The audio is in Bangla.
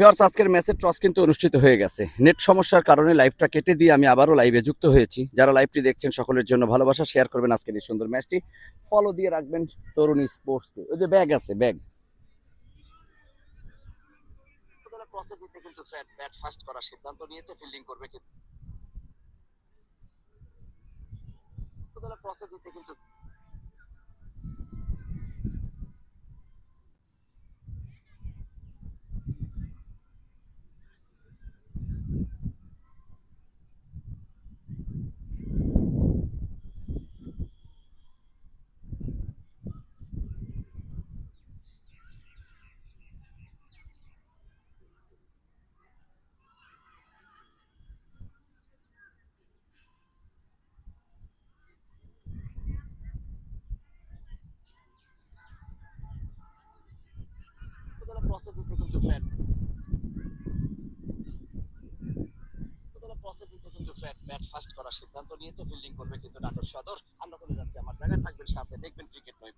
বিহার্স আজকের ম্যাচের টস কিন্তু অনুষ্ঠিত হয়ে গেছে। নেট সমস্যার কারণে লাইভটা কেটে দিয়ে আমি আবারও লাইভে যুক্ত হয়েছি। যারা লাইভটি দেখছেন, সকলের জন্য ভালোবাসা শেয়ার করবেন আজকের এই সুন্দর ম্যাচটি ফলো দিয়ে রাখবেন তরুণী স্পোর্টসকে ওই যে ব্যাগ আছে ব্যাগ কিন্তু ব্যাট করার সিদ্ধান্ত নিয়েছে ফিল্ডিং করবে কিন্তু টসে জিতে কিন্তু টসে জিতে কিন্তু ফ্যাট কিন্তু ব্যাট ফাস্ট করার সিদ্ধান্ত নিয়েছে ফিল্ডিং করবে কিন্তু নাটোর সদর। আমরা চলে যাচ্ছি আমার জায়গায়, থাকবেন সাথে, দেখবেন ক্রিকেট নয়